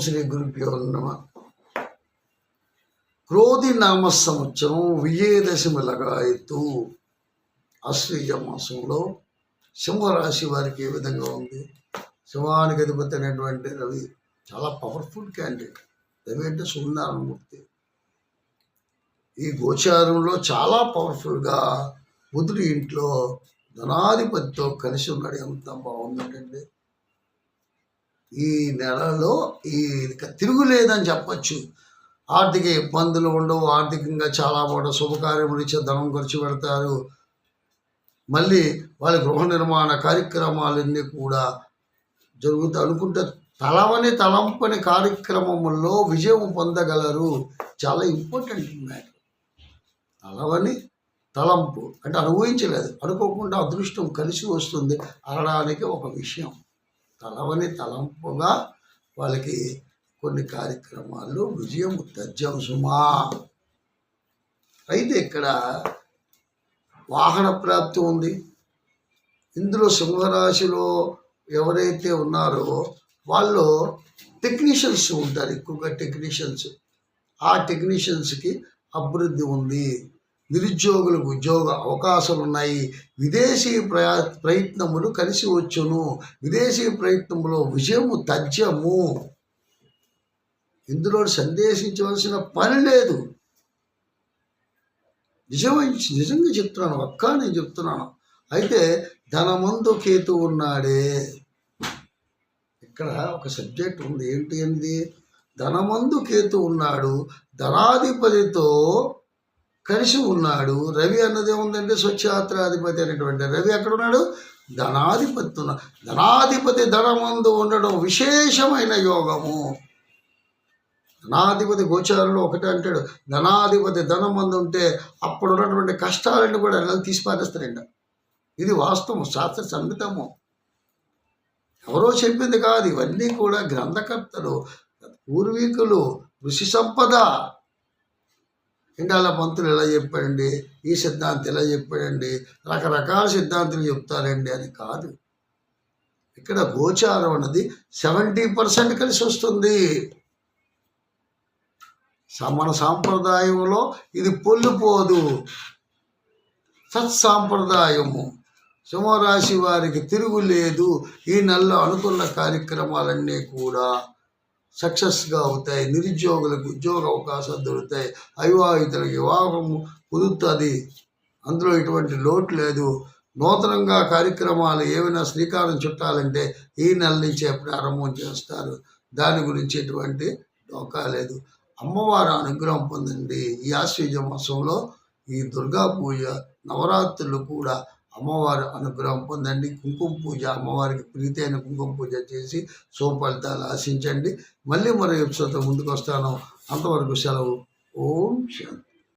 శ్రీ గురుభ్యో నమ క్రోధి నామ సంవత్సరం విజయదశమి లగాయత్తు. ఆశ్వీజ మాసంలో సింహరాశి వారికి ఏ విధంగా ఉంది? సింహానికి అధిపతి అయినటువంటి రవి చాలా పవర్ఫుల్ క్యాండిడేట్ రవి అంటే సూర్యనారాయణమూర్తి ఈ గోచారంలో చాలా పవర్ఫుల్గా బుధుడి ఇంట్లో ధనాధిపతితో కలిసి ఉన్నాడు. ఎంత బాగుందంటే ఈ నెలలో ఈ తిరుగులేదని చెప్పచ్చు. ఆర్థిక ఇబ్బందులు ఉండవు. ఆర్థికంగా చాలా పూట శుభకార్యములు ఇచ్చే ధనం ఖర్చు పెడతారు. మళ్ళీ వాళ్ళ గృహ నిర్మాణ కార్యక్రమాలన్నీ కూడా జరుగుతాయి. అనుకుంటే తలవని తలంపని కార్యక్రమంలో విజయం పొందగలరు. చాలా ఇంపార్టెంట్ మ్యాటర్. తలవని తలంపు అంటే అనుభవించలేదు. అనుకోకుండా అదృష్టం కలిసి వస్తుంది. అనడానికి ఒక విషయం. తలవని తలంపుగా వాళ్ళకి కొన్ని కార్యక్రమాల్లో విజయం తథ్యం సుమా. అయితే ఇక్కడ వాహన ప్రాప్తి ఉంది. ఇందులో సింహరాశిలో ఎవరైతే ఉన్నారో వాళ్ళు టెక్నీషియన్స్ ఉంటారు ఎక్కువగా టెక్నీషియన్స్. ఆ టెక్నీషియన్స్కి అభివృద్ధి ఉంది. నిరుద్యోగులకు ఉద్యోగ అవకాశాలు ఉన్నాయి విదేశీ ప్రయా ప్రయత్నములు కలిసి వచ్చును. విదేశీ ప్రయత్నములో విజయము తథ్యము. ఇందులో సందేశించవలసిన పని లేదు. నిజమై నిజంగా చెప్తున్నాను ఒక్క నేను చెప్తున్నాను. అయితే ధనమందు కేతు ఉన్నాడే. ఇక్కడ ఒక సబ్జెక్ట్ ఉంది. ఏంటి అంది ధనమందు కేతు ఉన్నాడు. ధనాధిపతితో కలిసి ఉన్నాడు. రవి అన్నది ఏముందంటే స్వచ్ఛాత్రాధిపతి అనేటువంటి రవి ఎక్కడున్నాడు? ధనాధిపతి ధనాధిపతి ధనమందు ఉండడం విశేషమైన యోగము. ధనాధిపతి గోచారంలో ఒకటే అంటాడు. ధనాధిపతి ధనమందు ఉంటే అప్పుడు ఉన్నటువంటి కష్టాలన్నీ కూడా ఎలా తీసిపారేస్తారంట. ఇది వాస్తవం శాస్త్ర సంహితము. ఎవరో చెప్పింది కాదు. ఇవన్నీ కూడా గ్రంథకర్తలు పూర్వీకులు ఋషి సంపద ఇండాల పంతులు ఎలా చెప్పాడండి? ఈ సిద్ధాంతం ఎలా చెప్పాడండి? రకరకాల సిద్ధాంతులు చెప్తారండి. అని కాదు. ఇక్కడ గోచారం అన్నది సెవెంటీ పర్సెంట్ కలిసి వస్తుంది. మన సాంప్రదాయంలో ఇది పొల్లిపోదు. సత్సాంప్రదాయము. సింహరాశి వారికి తిరుగులేదు. ఈ నెలలో అనుకున్న కార్యక్రమాలన్నీ కూడా సక్సెస్గా అవుతాయి నిరుద్యోగులకు ఉద్యోగ అవకాశాలు దొరుకుతాయి అవివాహితులకు వివాహం కుదురుతుంది. అందులో ఎటువంటి లోటు లేదు. నూతనంగా కార్యక్రమాలు ఏమైనా శ్రీకారం చుట్టాలంటే ఈ నెల నుంచే ప్రారంభం చేస్తారు. దాని గురించి ఎటువంటి డోకా లేదు. అమ్మవారి అనుగ్రహం పొందండి. ఈ ఆశ్వజ మాసంలో ఈ దుర్గా పూజ నవరాత్రులు కూడా అమ్మవారి అనుగ్రహం పొందండి. కుంకుమ పూజ అమ్మవారికి ప్రీతి అయిన కుంకుమ పూజ చేసి శుభఫలితాలు ఆశించండి. మళ్ళీ మరో ఎపిసోడ్తో ముందుకు వస్తాను అంతవరకు సెలవు. ఓం శాంతి.